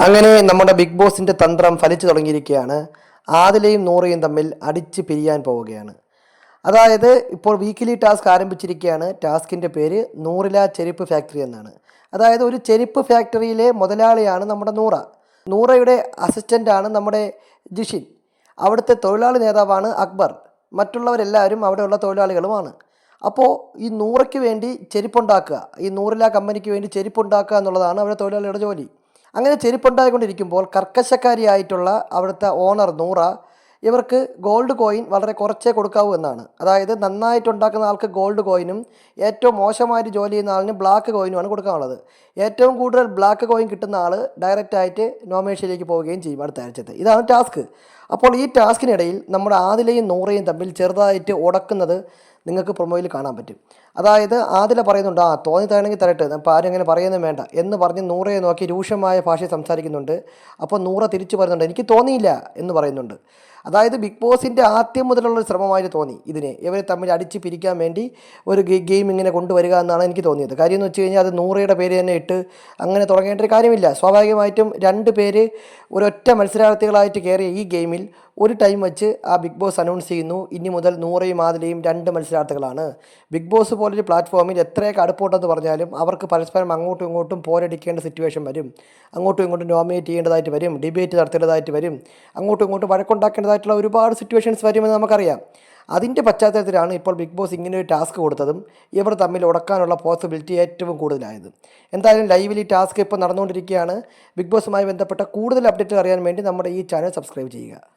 അങ്ങനെ നമ്മുടെ ബിഗ് ബോസിന്റെ തന്ത്രം ഫലിച്ചു തുടങ്ങിയിരിക്കുകയാണ്. ആദിലയും നൂറയും തമ്മിൽ അടിച്ച് പിരിയാൻ പോവുകയാണ്. അതായത് ഇപ്പോൾ വീക്കിലി ടാസ്ക് ആരംഭിച്ചിരിക്കുകയാണ്. ടാസ്കിന്റെ പേര് നൂറില ചെരുപ്പ് ഫാക്ടറി എന്നാണ്. അതായത് ഒരു ചെരുപ്പ് ഫാക്ടറിയിലെ മുതലാളിയാണ് നമ്മുടെ നൂറ. നൂറയുടെ അസിസ്റ്റന്റാണ് നമ്മുടെ ജിഷിൻ. അവിടുത്തെ തൊഴിലാളി നേതാവാണ് അക്ബർ. മറ്റുള്ളവരെല്ലാവരും അവിടെയുള്ള തൊഴിലാളികളുമാണ്. അപ്പോൾ ഈ നൂറയ്ക്ക് വേണ്ടി ചെരുപ്പുണ്ടാക്കുക ഈ നൂറില കമ്പനിക്ക് വേണ്ടി ചെരുപ്പുണ്ടാക്കുക എന്നുള്ളതാണ് അവരുടെ തൊഴിലാളിയുടെ ജോലി. അങ്ങനെ ചെരുപ്പുണ്ടായിക്കൊണ്ടിരിക്കുമ്പോൾ കർക്കശക്കാരിയായിട്ടുള്ള അവിടുത്തെ ഓണർ നൂറ ഇവർക്ക് ഗോൾഡ് കോയിൻ വളരെ കുറച്ചേ കൊടുക്കാവൂ എന്നാണ്. അതായത് നന്നായിട്ടുണ്ടാക്കുന്ന ആൾക്ക് ഗോൾഡ് കോയിനും ഏറ്റവും മോശമായിട്ട് ജോലി ചെയ്യുന്ന ആളിന് ബ്ലാക്ക് കോയിനുമാണ് കൊടുക്കാനുള്ളത്. ഏറ്റവും കൂടുതൽ ബ്ലാക്ക് കോയിൻ കിട്ടുന്ന ആൾ ഡയറക്റ്റായിട്ട് നോമിനേഷനിലേക്ക് പോവുകയും ചെയ്യും അടുത്ത ആഴ്ചത്തെ. ഇതാണ് ടാസ്ക് അപ്പോൾ ഈ ടാസ്കിനിടയിൽ നമ്മുടെ ആദിലയും നൂറയും തമ്മിൽ ചെറുതായിട്ട് ഉടക്കുന്നത് നിങ്ങൾക്ക് പ്രൊമോയിൽ കാണാൻ പറ്റും. അതായത് ആദില പറയുന്നുണ്ട് ആ തോന്നി തരണമെങ്കിൽ തരട്ടെ. അപ്പോൾ ആരും അങ്ങനെ പറയുന്നത് വേണ്ട. എന്ന് പറഞ്ഞ് നൂറയെ നോക്കി രൂക്ഷമായ ഭാഷ സംസാരിക്കുന്നുണ്ട്. അപ്പോൾ നൂറ തിരിച്ചു പറയുന്നുണ്ട് എനിക്ക് തോന്നിയില്ല എന്ന് പറയുന്നുണ്ട്. അതായത് ബിഗ് ബോസിന്റെ ആദ്യം മുതലുള്ള ഒരു ശ്രമമായിട്ട് തോന്നി ഇതിനെ. ഇവരെ തമ്മിൽ അടിച്ച് പിരിക്കാൻ വേണ്ടി ഒരു ഗെയിം ഇങ്ങനെ കൊണ്ടുവരിക എന്നാണ് എനിക്ക് തോന്നിയത്. കാര്യം എന്ന് വെച്ച് കഴിഞ്ഞാൽ അത് നൂറയുടെ പേര് തന്നെ ഇട്ട് അങ്ങനെ തുടങ്ങേണ്ട ഒരു കാര്യമില്ല. സ്വാഭാവികമായിട്ടും രണ്ട് പേര് ഒരൊറ്റ മത്സരാർത്ഥികളായിട്ട് കയറിയ ഈ ഗെയിമിൽ ഒരു ടൈം വെച്ച് ആ ബിഗ് ബോസ് അനൗൺസ് ചെയ്യുന്നു. ഇനി മുതൽ നൂറയും ആദിലയും രണ്ട് മത്സരാർത്ഥികളാണ് ബിഗ് ബോസ് പോലൊരു പ്ലാറ്റ്ഫോമിൽ എത്രയൊക്കെ അടുപ്പമുണ്ടെന്ന് പറഞ്ഞാലും അവർക്ക് പരസ്പരം അങ്ങോട്ടും ഇങ്ങോട്ടും പോരടിക്കേണ്ട സിറ്റുവേഷൻ വരും. അങ്ങോട്ടും ഇങ്ങോട്ടും നോമിനേറ്റ് ചെയ്യേണ്ടതായിട്ട് വരും ഡിബേറ്റ് നടത്തേണ്ടതായിട്ട് വരും അങ്ങോട്ടും ഇങ്ങോട്ടും വഴക്കുണ്ടാക്കേണ്ടതായിട്ടുള്ള ഒരുപാട് സിറ്റുവേഷൻസ് വരുമെന്ന് നമുക്കറിയാം. അതിന്റെ പശ്ചാത്തലത്തിലാണ് ഇപ്പോൾ ബിഗ് ബോസ് ഇങ്ങനെ ഒരു ടാസ്ക് കൊടുത്തതും ഇവർ തമ്മിൽ ഉടക്കാനുള്ള പോസിബിലിറ്റി ഏറ്റവും കൂടുതലായത്. എന്തായാലും ലൈവിൽ ഈ ടാസ്ക് ഇപ്പോൾ നടന്നുകൊണ്ടിരിക്കുകയാണ്. ബിഗ് ബോസുമായി ബന്ധപ്പെട്ട കൂടുതൽ അപ്ഡേറ്റുകൾ അറിയാൻ വേണ്ടി നമ്മുടെ ഈ ചാനൽ സബ്സ്ക്രൈബ് ചെയ്യുക.